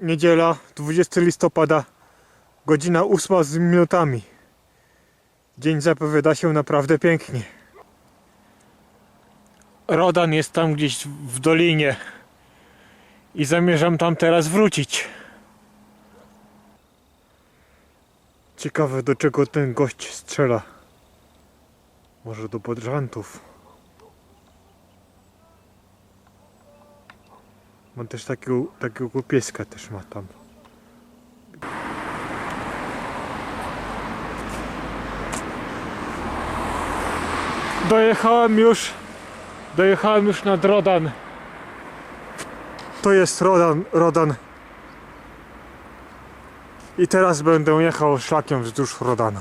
Niedziela, 20 listopada, godzina 8 z minutami. Dzień zapowiada się naprawdę pięknie. Rodan jest tam gdzieś w dolinie i zamierzam tam teraz wrócić. Ciekawe do czego ten gość strzela. Może do podrzantów. Ma też takiego, takiego pieska też ma tam. Dojechałem już. Dojechałem już nad Rodan. To jest Rodan, Rodan. I teraz będę jechał szlakiem wzdłuż Rodana.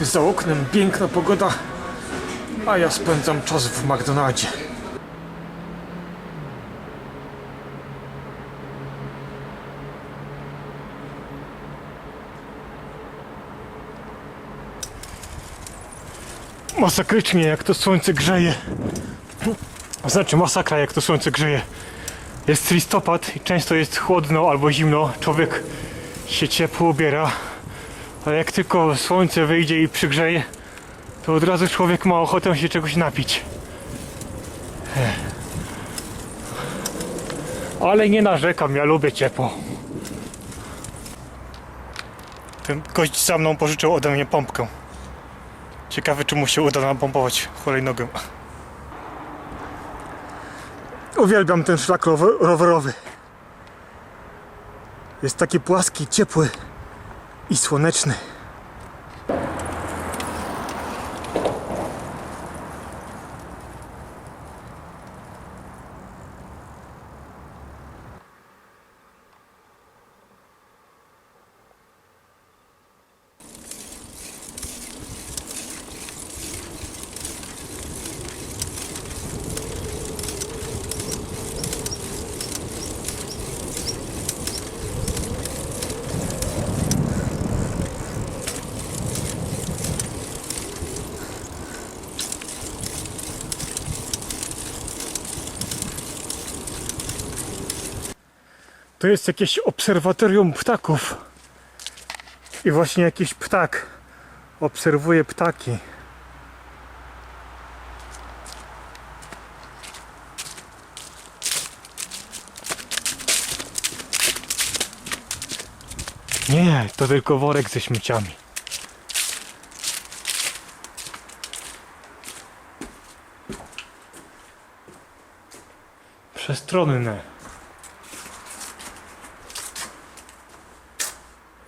Za oknem piękna pogoda, a ja spędzam czas w McDonaldzie. Masakrycznie jak to słońce grzeje. Znaczy masakra jak to słońce grzeje. Jest listopad i często jest chłodno albo zimno. Człowiek się ciepło ubiera. Ale jak tylko słońce wyjdzie i przygrzeje, to od razu człowiek ma ochotę się czegoś napić. Ale nie narzekam, ja lubię ciepło. Ten gość za mną pożyczył ode mnie pompkę. Ciekawy, czy mu się uda napompować hulajnogę. Uwielbiam ten szlak rower- rowerowy. Jest taki płaski, ciepły i słoneczny. To jest jakieś obserwatorium ptaków. I właśnie jakiś ptak obserwuje ptaki. Nie, to tylko worek ze śmieciami. Przestronne.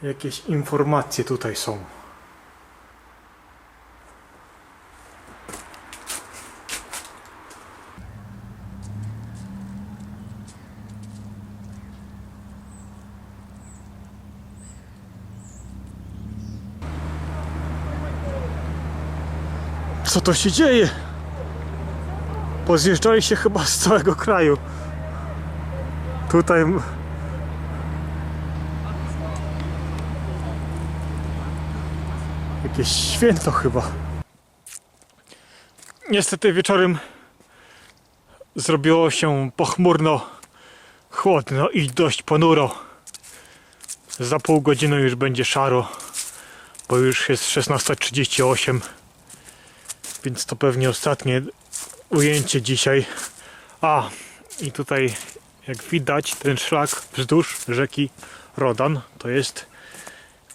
Jakieś informacje tutaj są. Co to się dzieje? Pozjeżdżali się chyba z całego kraju. Tutaj Jakieś święto chyba. Niestety wieczorem zrobiło się pochmurno, chłodno i dość ponuro. Za pół godziny już będzie szaro, bo już jest 16.38, więc to pewnie ostatnie ujęcie dzisiaj. A, i tutaj jak widać ten szlak wzdłuż rzeki Rodan to jest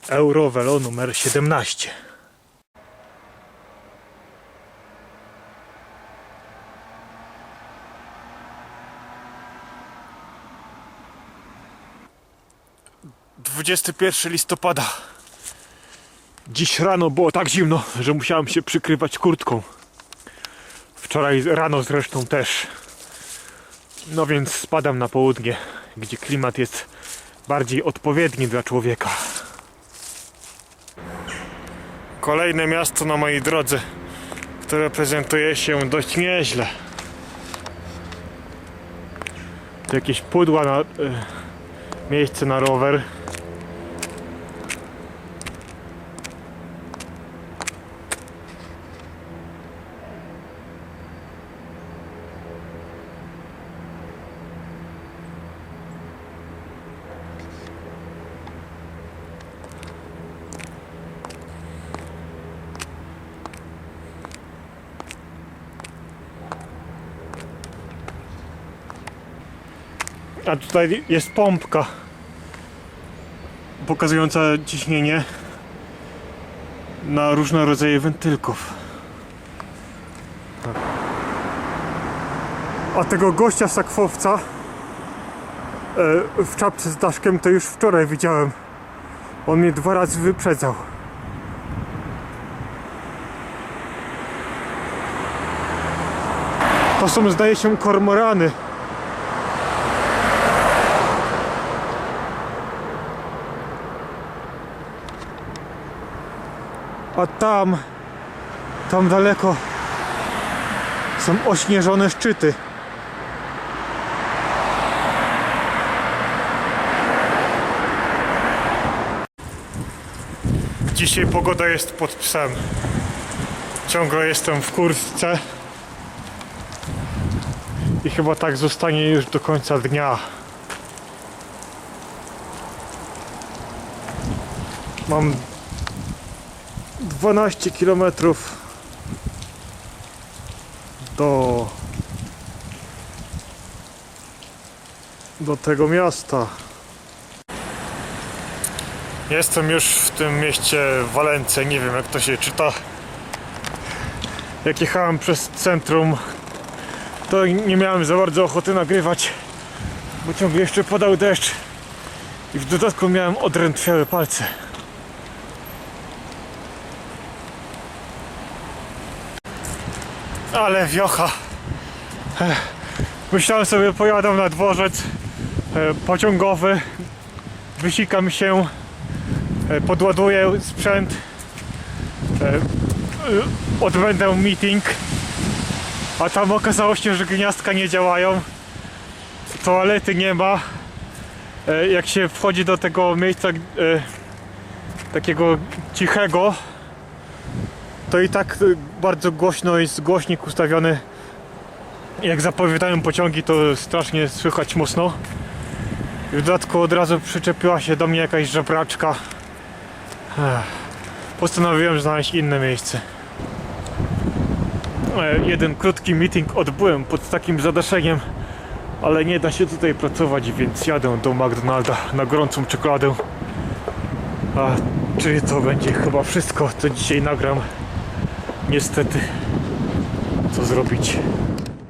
Eurovelo numer 17. Dwudziesty pierwszy listopada. Dziś rano było tak zimno, że musiałem się przykrywać kurtką. Wczoraj rano zresztą też. No więc spadam na południe, gdzie klimat jest bardziej odpowiedni dla człowieka. Kolejne miasto na mojej drodze, które prezentuje się dość nieźle. Jakieś pudła na e, miejsce na rower. A tutaj jest pompka pokazująca ciśnienie na różne rodzaje wentylków. A tego gościa sakwowca e, w czapce z daszkiem to już wczoraj widziałem. On mnie dwa razy wyprzedzał. To są zdaje się kormorany. A tam, tam daleko są ośnieżone szczyty. Dzisiaj pogoda jest pod psem. Ciągle jestem w kurtce. I chyba tak zostanie już do końca dnia. Mam 12 km do do tego miasta. Jestem już w tym mieście Walence, nie wiem jak to się czyta. Jak jechałem przez centrum, to nie miałem za bardzo ochoty nagrywać, bo ciągle jeszcze padał deszcz i w dodatku miałem odrętwiałe palce. Ale wiocha. Myślałem sobie pojadę na dworzec e, pociągowy, wysikam się, e, podładuję sprzęt, e, odbędę meeting, a tam okazało się, że gniazdka nie działają, toalety nie ma. Jak się wchodzi do tego miejsca takiego cichego, to i tak bardzo głośno jest głośnik ustawiony. Jak zapowiadają pociągi, to strasznie słychać mocno. W dodatku od razu przyczepiła się do mnie jakaś żebraczka. Postanowiłem znaleźć inne miejsce. E, Jeden krótki meeting odbyłem pod takim zadaszeniem, ale nie da się tutaj pracować, więc jadę do McDonalda na gorącą czekoladę. A czyli to będzie chyba wszystko, co dzisiaj nagram. Niestety, co zrobić?